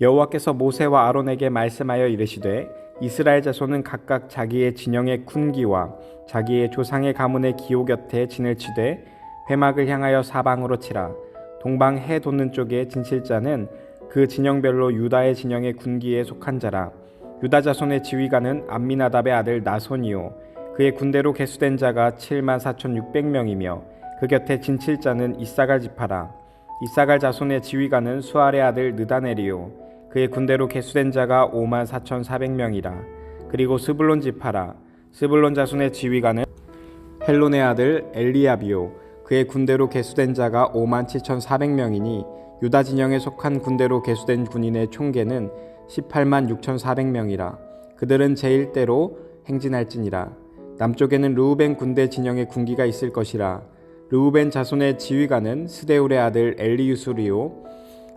여호와께서 모세와 아론에게 말씀하여 이르시되 이스라엘 자손은 각각 자기의 진영의 군기와 자기의 조상의 가문의 기호 곁에 진을 치되 회막을 향하여 사방으로 치라. 동방 해 돋는 쪽에 진실자는 그 진영별로 유다의 진영의 군기에 속한 자라. 유다 자손의 지휘관은 암미나답의 아들 나손이요. 그의 군대로 계수된 자가 7만 4천6백명이며 그 곁에 진칠자는 이사갈 지파라. 이사갈 자손의 지휘관은 수알의 아들 느다넬이요 그의 군대로 계수된 자가 5만 4천 4백명이라. 그리고 스불론 지파라. 스불론 자손의 지휘관은 헬론의 아들 엘리압이요. 그의 군대로 계수된 자가 5만 7천 4백명이니 유다 진영에 속한 군대로 계수된 군인의 총계는 18만 6천 4백명이라. 그들은 제1대로 행진할지니라. 남쪽에는 르우벤 군대 진영의 군기가 있을 것이라. 르우벤 자손의 지휘관은 스데울의 아들 엘리유술이요.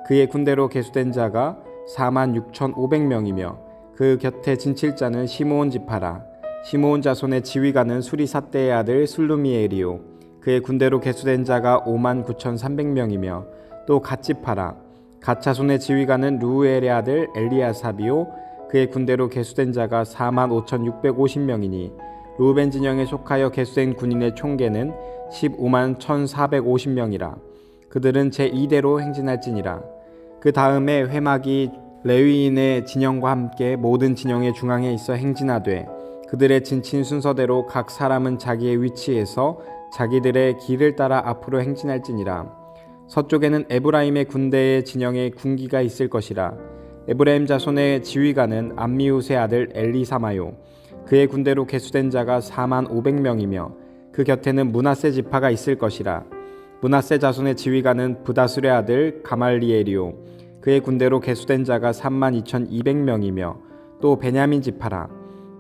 그의 군대로 계수된 자가 4만 6천 5백명이며 그 곁에 진칠자는 시므온 지파라. 시므온 자손의 지휘관은 수리사떼의 아들 술루미엘이요. 그의 군대로 계수된 자가 5만 9천 3백명이며 또 갓지파라. 갓 자손의 지휘관은 루우엘의 아들 엘리아삽이요. 그의 군대로 계수된 자가 4만 5천 650명이니 루벤 진영에 속하여 계수된 군인의 총계는 15만 1,450명이라. 그들은 제 2대로 행진할지니라 그 다음에 회막이 레위인의 진영과 함께 모든 진영의 중앙에 있어 행진하되 그들의 진친 순서대로 각 사람은 자기의 위치에서 자기들의 길을 따라 앞으로 행진할지니라. 서쪽에는 에브라임의 군대의 진영에 군기가 있을 것이라. 에브라임 자손의 지휘관은 암미우스의 아들 엘리사마요. 그의 군대로 계수된 자가 4만 500명이며 그 곁에는 문하세 지파가 있을 것이라 문하세 자손의 지휘관은 부다술의 아들 가말리엘이요. 그의 군대로 계수된 자가 3만 2,200명이며 또 베냐민 지파라.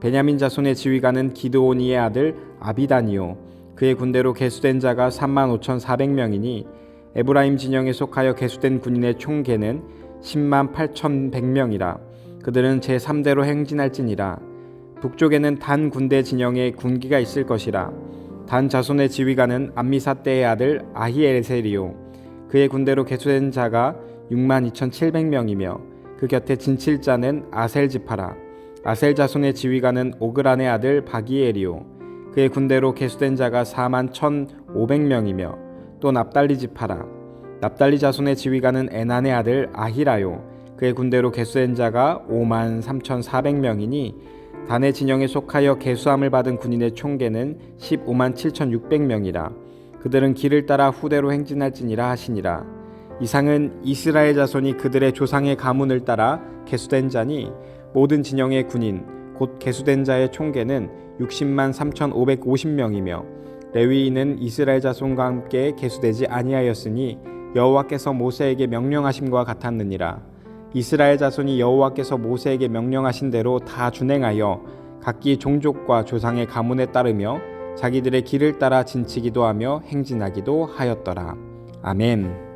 베냐민 자손의 지휘관은 기드오니의 아들 아비단이요. 그의 군대로 계수된 자가 3만 5,400명이니 에브라임 진영에 속하여 계수된 군인의 총계는 10만 8,100명이라. 그들은 제 3대로 행진할지니라. 북쪽에는 단 군대 진영에 군기가 있을 것이라 단 자손의 지휘관은 암미사 때의 아들 아히엘셀이요. 그의 군대로 계수된 자가 6만 2,700명이며 그 곁에 진칠자는 아셀 지파라. 아셀 자손의 지휘관은 오그란의 아들 바기엘이요. 그의 군대로 계수된 자가 4만 1,500명이며 또 납달리 지파라. 납달리 자손의 지휘관은 에난의 아들 아히라요. 그의 군대로 계수된 자가 5만 3,400명이니 단의 진영에 속하여 계수함을 받은 군인의 총계는 15만 7,600명이라 그들은 길을 따라 후대로 행진할지니라 하시니라. 이상은 이스라엘 자손이 그들의 조상의 가문을 따라 계수된 자니 모든 진영의 군인 곧 계수된 자의 총계는 60만 3,550명이며 레위인은 이스라엘 자손과 함께 계수되지 아니하였으니 여호와께서 모세에게 명령하심과 같았느니라 이스라엘 자손이 여호와께서 모세에게 명령하신 대로 다 준행하여 각기 종족과 조상의 가문에 따르며 자기들의 길을 따라 진치기도 하며 행진하기도 하였더라 아멘.